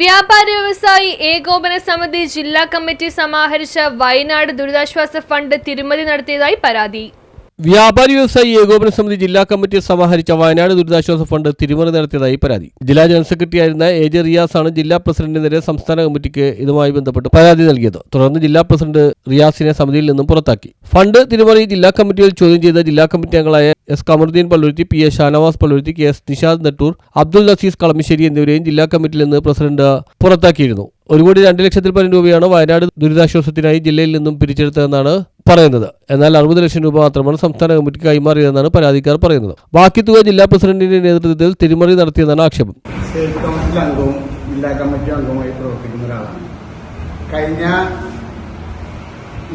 വ്യാപാര വ്യവസായി ഏകോപന സമിതി ജില്ലാ കമ്മിറ്റി സമാഹരിച്ച വയനാട് ദുരിതാശ്വാസ ഫണ്ട് തിരുമതി നടത്തിയതായി പരാതി. വ്യാപാരി വ്യവസായി ഏകോപന സമിതി ജില്ലാ കമ്മിറ്റി സമാഹരിച്ച വയനാട് ദുരിതാശ്വാസ ഫണ്ട് തിരിമറി നടത്തിയതായി പരാതി. ജില്ലാ ജനറൽ സെക്രട്ടറി ആയിരുന്ന എ ജെ റിയാസ് ആണ് ജില്ലാ പ്രസിഡന്റിനെതിരെ സംസ്ഥാന കമ്മിറ്റിക്ക് ഇതുമായി ബന്ധപ്പെട്ട് പരാതി നൽകിയത്. തുടർന്ന് ജില്ലാ പ്രസിഡന്റ് റിയാസിനെ സമിതിയിൽ നിന്നും പുറത്താക്കി. ഫണ്ട് തിരിമറി ജില്ലാ കമ്മിറ്റിയിൽ ചോദ്യം ചെയ്ത ജില്ലാ കമ്മിറ്റി അംഗങ്ങളായ S Kamaruddin Palluruthy P A Shanavas Palluruthy K S Nishad Nettoor Abdul Nasees Kalamassery എന്നിവരെയും ജില്ലാ കമ്മിറ്റിയിൽ നിന്ന് പ്രസിഡന്റ് പുറത്താക്കിയിരുന്നു. ഒരു കോടി രണ്ട് ലക്ഷത്തിൽ പരം രൂപയാണ് വയനാട് ദുരിതാശ്വാസത്തിനായി ജില്ലയിൽ നിന്നും പിരിച്ചെടുത്തതെന്നാണ് പറയുന്നത്. എന്നാൽ അറുപത് ലക്ഷം രൂപ മാത്രമാണ് സംസ്ഥാന കമ്മിറ്റിക്ക് കൈമാറിയതെന്നാണ് പരാതിക്കാർ പറയുന്നത്. ബാക്കി തുക ജില്ലാ പ്രസിഡന്റിന്റെ നേതൃത്വത്തിൽ തിരിമറി നടത്തിയെന്നാണ് ആക്ഷേപം. കൗൺസിൽ അംഗവും ജില്ലാ കമ്മിറ്റി കഴിഞ്ഞ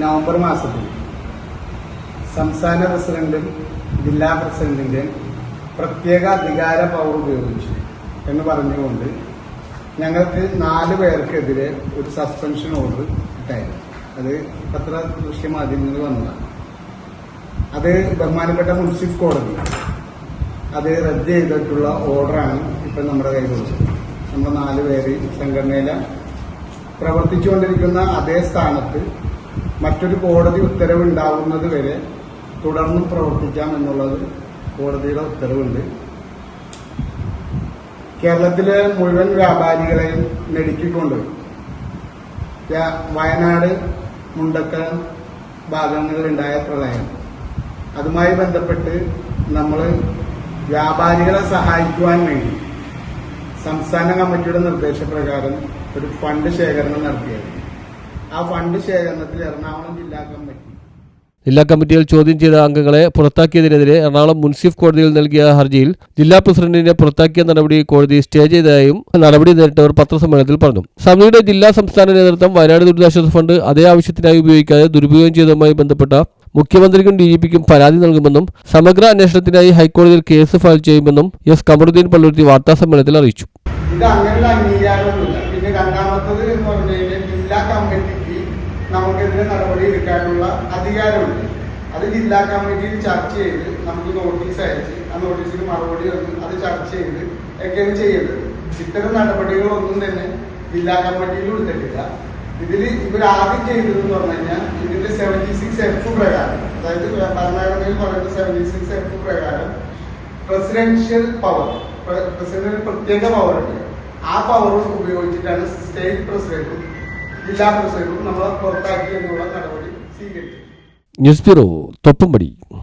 നവംബർ മാസത്തിൽ സംസ്ഥാന പ്രസിഡന്റും ജില്ലാ പ്രസിഡന്റിന്റെ പ്രത്യേക അധികാര പവർ ഉപയോഗിച്ചു എന്ന് പറഞ്ഞുകൊണ്ട് ഞങ്ങൾക്ക് നാല് പേർക്കെതിരെ ഒരു സസ്പെൻഷൻ ഓർഡർ ഇട്ടായിരുന്നു. അത് പത്ര ദൃശ്യ മാധ്യമങ്ങളിൽ വന്നതാണ്. അത് ബഹുമാനപ്പെട്ട മുൻസിഫ് കോടതി അത് റദ്ദ് ചെയ്തിട്ടുള്ള ഓർഡറാണ് ഇപ്പം നമ്മുടെ കയ്യിലുള്ളത്. നമ്മൾ നാല് പേര് സംഘടനയില പ്രവർത്തിച്ചുകൊണ്ടിരിക്കുന്ന അതേ സ്ഥാനത്ത് മറ്റൊരു കോടതി ഉത്തരവ് ഉണ്ടാവുന്നത് വരെ തുടർന്നും പ്രവർത്തിക്കാം എന്നുള്ളത് കോടതിയുടെ ഉത്തരവുണ്ട്. കേരളത്തിലെ മുഴുവൻ വ്യാപാരികളെയും നെടുക്കിക്കൊണ്ട് വ്യ- വയനാട് മുണ്ടക്കൽ ഭാഗങ്ങളിലുണ്ടായ പ്രളയം. അതുമായി ബന്ധപ്പെട്ട് നമ്മൾ വ്യാപാരികളെ സഹായിക്കുവാൻ വേണ്ടി സംസ്ഥാന കമ്മിറ്റിയുടെ നിർദ്ദേശപ്രകാരം ഒരു ഫണ്ട് ശേഖരണം നടത്തിയത്. ആ ഫണ്ട് ശേഖരണത്തിൽ എറണാകുളം ജില്ലാ കമ്മിറ്റി ജില്ലാ കമ്മിറ്റിയിൽ ചോദ്യം ചെയ്ത അംഗങ്ങളെ പുറത്താക്കിയതിനെതിരെ എറണാകുളം മുൻസിഫ് കോടതിയിൽ നൽകിയ ഹർജിയിൽ ജില്ലാ പ്രസിഡന്റിനെ പുറത്താക്കിയ നടപടി കോടതി സ്റ്റേ ചെയ്തതായും നടപടി നേരിട്ടവർ പത്രസമ്മേളനത്തിൽ പറഞ്ഞു. സമിതിയുടെ ജില്ലാ സംസ്ഥാന നേതൃത്വം വയനാട് ദുരിതാശ്വാസ ഫണ്ട് അതേ ആവശ്യത്തിനായി ഉപയോഗിക്കാതെ ദുരുപയോഗം ചെയ്തതുമായി ബന്ധപ്പെട്ട മുഖ്യമന്ത്രിക്കും ഡി ജി പിക്കും പരാതി നൽകുമെന്നും സമഗ്ര അന്വേഷണത്തിനായി ഹൈക്കോടതിയിൽ കേസ് ഫയൽ ചെയ്യുമെന്നും എസ് കമറുദ്ദീൻ പള്ളുരുത്തി വാർത്താസമ്മേളനത്തിൽ അറിയിച്ചു. ഇത് അങ്ങനെയുള്ള അംഗീകാരമൊന്നുമില്ല. പിന്നെ രണ്ടാമത്തത് എന്ന് പറഞ്ഞു കഴിഞ്ഞാൽ ജില്ലാ കമ്മിറ്റിക്ക് നമുക്കെതിരെ നടപടി എടുക്കാനുള്ള അധികാരമുണ്ട്. അത് ജില്ലാ കമ്മിറ്റിയിൽ ചർച്ച ചെയ്ത് നമുക്ക് നോട്ടീസ് അയച്ച് ആ നോട്ടീസിന് മറുപടി തന്ന് അത് ചർച്ച ചെയ്ത് ഒക്കെയാണ് ചെയ്യേണ്ടത്. ഇത്തരം നടപടികളൊന്നും തന്നെ ജില്ലാ കമ്മിറ്റിയിൽ എടുത്തിട്ടില്ല ഇതിൽ ഇവർ ആദ്യം ചെയ്തതെന്ന് പറഞ്ഞു കഴിഞ്ഞാൽ ഇതിന്റെ സെവന്റി സിക്സ് എഫ് പ്രകാരം അതായത് ഭരണഘടനയിൽ പറയുന്ന സെവന്റി സിക്സ് എഫ് പ്രകാരം പ്രസിഡൻഷ്യൽ പവർ പ്രസിഡന്റിന് പ്രത്യേക പവർ ഉണ്ട്. ആ പവർ ഉപയോഗിച്ചിട്ടാണ് സ്റ്റേറ്റ് പ്രസിഡന്റും ജില്ലാ പ്രസിഡന്റും നമ്മളെ പുറത്താക്കി എന്നുള്ള നടപടി സ്വീകരിച്ചത് ന്യൂസ് ബ്യൂറോ തൊപ്പമ്പടി